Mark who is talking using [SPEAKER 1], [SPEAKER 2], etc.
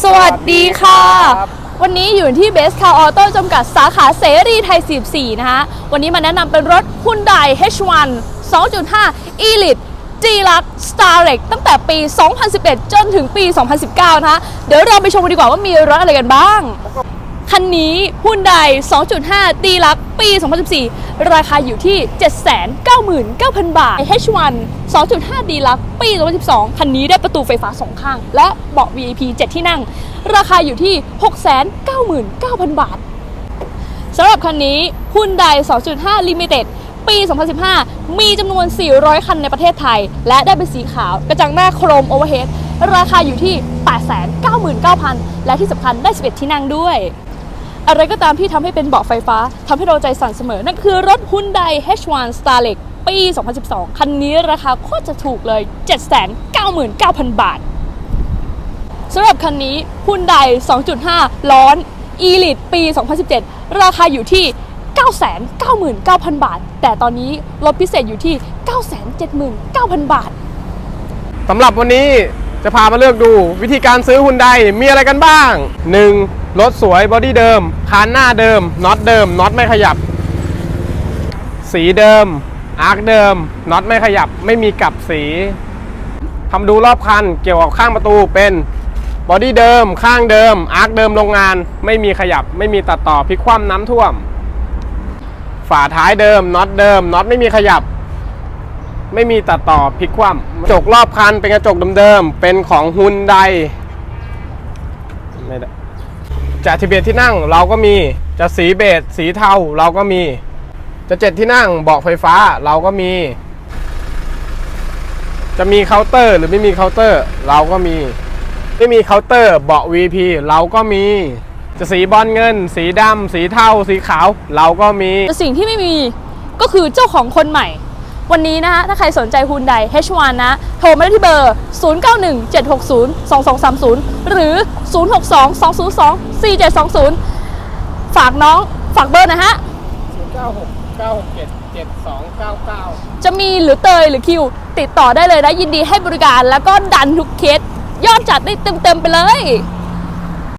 [SPEAKER 1] สวัสดีค่ะ
[SPEAKER 2] ครับ
[SPEAKER 1] วันนี้อยู่ที่เบสคาร์ออโต้จำกัดสาขาเสรีไทย 14 นะคะวันนี้มาแนะนำเป็นรถ Hyundai H1 2.5 Elite G Lux Star r e x ตั้งแต่ปี 2011 จนถึงปี 2019 นะคะเดี๋ยวเราไปชมกันดีกว่าว่ามีรถอะไรกันบ้าง คันนี้ Hyundai 2.5 D Lux ปี 2014 ราคาอยู่ที่ 799,000 บาท H1 2.5 D Lux ปี 2012 คันนี้ได้ประตูไฟฟ้าสองข้าง และเบาะ VIP 7 ที่นั่ง ราคาอยู่ที่ 699,000 บาทสำหรับคันนี้ Hyundai 2.5 Limited ปี 2015 มีจำนวน 400 คันในประเทศไทย และได้เป็นสีขาว กระจังหน้าโครมโอเวอร์เฮด ราคาอยู่ที่ 899,000 และที่สำคัญได้ 11 ที่นั่งด้วย อะไรก็ตามที่ทำให้เป็นเบาะไฟฟ้าทำให้เราใจสั่นเสมอ นั่นคือรถ Hyundai H1 Starlet ปี 2012 คันนี้ราคาโคตรจะถูกเลย 799,000 บาทสำหรับคันนี้ Hyundai 2.5ล้อน Elite ปี 2017 ราคาอยู่ที่ 999,000 บาท แต่ตอนนี้ลดพิเศษอยู่ที่ 979,000 บาท
[SPEAKER 2] สำหรับวันนี้ จะพามาเลือกดูวิธีการซื้อฮุนไดมีอะไรกันบ้าง 1. รถสวยบอดี้เดิมคานหน้าเดิมน็อตเดิมน็อตไม่ขยับ สีเดิม อาร์คเดิมน็อตไม่ขยับ ไม่มีกลับสีทำดูรอบคันเกี่ยวกับข้างประตูเป็นบอดี้เดิม ข้างเดิม อาร์คเดิมโรงงาน ไม่มีขยับ ไม่มีตัดต่อพลิกคว่ำน้ำท่วม ฝาท้ายเดิมน็อตเดิมน็อตไม่มีขยับ ไม่มีตัดต่อพลิกคว่ำกระจกรอบคันเป็นกระจกเดิมๆเป็นของฮุนไดจะทิเบตที่นั่งเราก็มีจะสีเบจสีเทาเราก็มี จะเจ็ดที่นั่งเบาะไฟฟ้าเราก็มี จะมีเคาน์เตอร์หรือไม่มีเคาน์เตอร์ เราก็มี ไม่มีเคาน์เตอร์เบาะ VP เราก็มี จะสีบอลเงิน สีดำสีเทาสีขาวเราก็มี
[SPEAKER 1] แต่สิ่งที่ไม่มีก็คือเจ้าของคนใหม่ วันนี้นะคะถ้าใครสนใจ Hyundai H1 นะ โทรมาได้ที่เบอร์ 0917602230 หรือ 0622024720 ฝากน้องฝากเบอร์นะฮะจะมีหรือเตยหรือคิว ติดต่อได้เลยนะ ยินดีให้บริการแล้วก็ดันทุกเคสยอดจัดได้เต็มๆไปเลย